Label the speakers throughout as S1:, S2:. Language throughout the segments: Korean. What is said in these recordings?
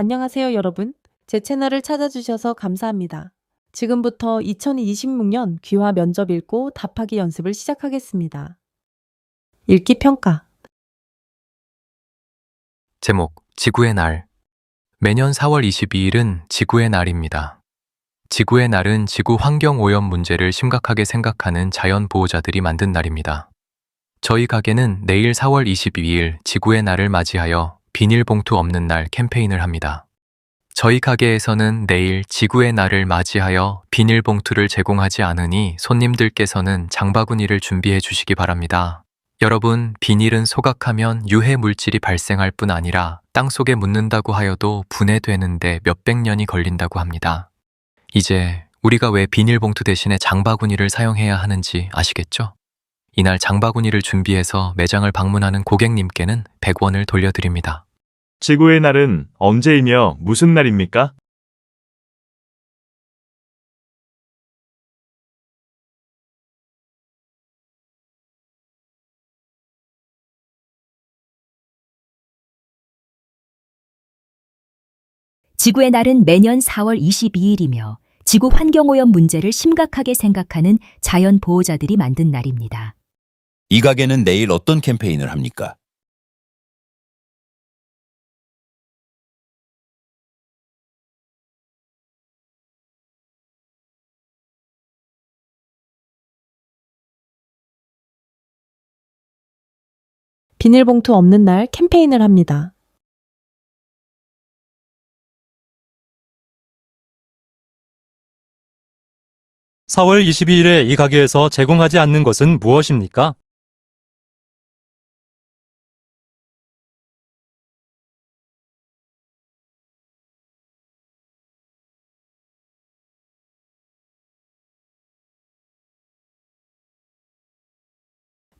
S1: 안녕하세요, 여러분. 제 채널을 찾아주셔서 감사합니다. 지금부터 2026년 귀화 면접 읽고 답하기 연습을 시작하겠습니다. 읽기 평가.
S2: 제목 지구의 날 매년 4월 22일은 지구의 날입니다. 지구의 날은 지구 환경 오염 문제를 심각하게 생각하는 자연 보호자들이 만든 날입니다. 저희 가게는 내일 4월 22일 지구의 날을 맞이하여 비닐봉투 없는 날 캠페인을 합니다. 저희 가게에서는 내일 지구의 날을 맞이하여 비닐봉투를 제공하지 않으니 손님들께서는 장바구니를 준비해 주시기 바랍니다. 여러분, 비닐은 소각하면 유해 물질이 발생할 뿐 아니라 땅 속에 묻는다고 하여도 분해되는데 몇백 년이 걸린다고 합니다. 이제 우리가 왜 비닐봉투 대신에 장바구니를 사용해야 하는지 아시겠죠? 이날 장바구니를 준비해서 매장을 방문하는 고객님께는 100원을 돌려드립니다.
S3: 지구의 날은 언제이며 무슨 날입니까?
S4: 지구의 날은 매년 4월 22일이며 지구 환경오염 문제를 심각하게 생각하는 자연 보호자들이 만든 날입니다.
S5: 이 가게는 내일 어떤 캠페인을 합니까?
S1: 비닐봉투 없는 날 캠페인을 합니다.
S6: 사월 22일에 이 가게에서 제공하지 않는 것은 무엇입니까?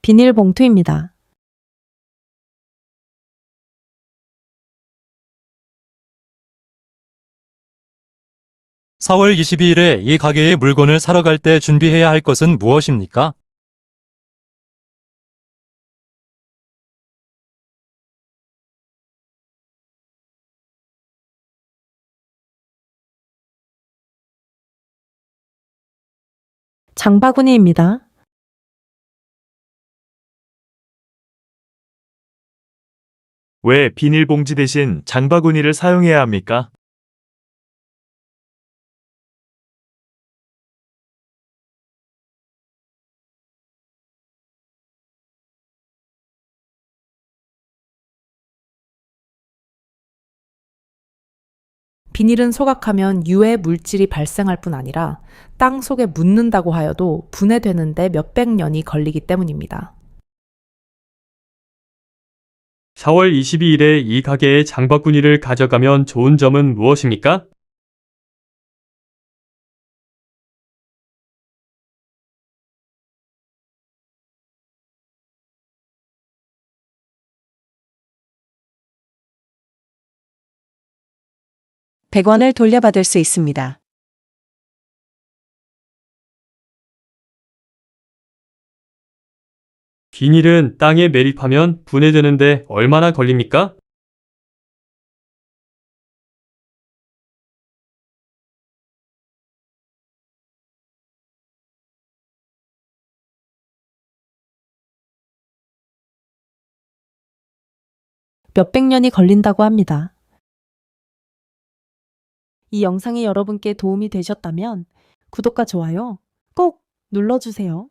S1: 비닐봉투입니다.
S6: 사월 22일에 이 가게에 물건을 사러 갈 때 준비해야 할 것은 무엇입니까?
S1: 장바구니입니다.
S3: 왜 비닐봉지 대신 장바구니를 사용해야 합니까?
S7: 비닐은 소각하면 유해 물질이 발생할 뿐 아니라 땅 속에 묻는다고 하여도 분해되는데 몇백 년이 걸리기 때문입니다.
S8: 4월 22일에 이 가게에 장바구니를 가져가면 좋은 점은 무엇입니까?
S9: 백 원을 돌려받을 수 있습니다.
S8: 비닐은 땅에 매립하면 분해되는데 얼마나 걸립니까?
S1: 몇백 년이 걸린다고 합니다. 이 영상이 여러분께 도움이 되셨다면 구독과 좋아요 꼭 눌러주세요.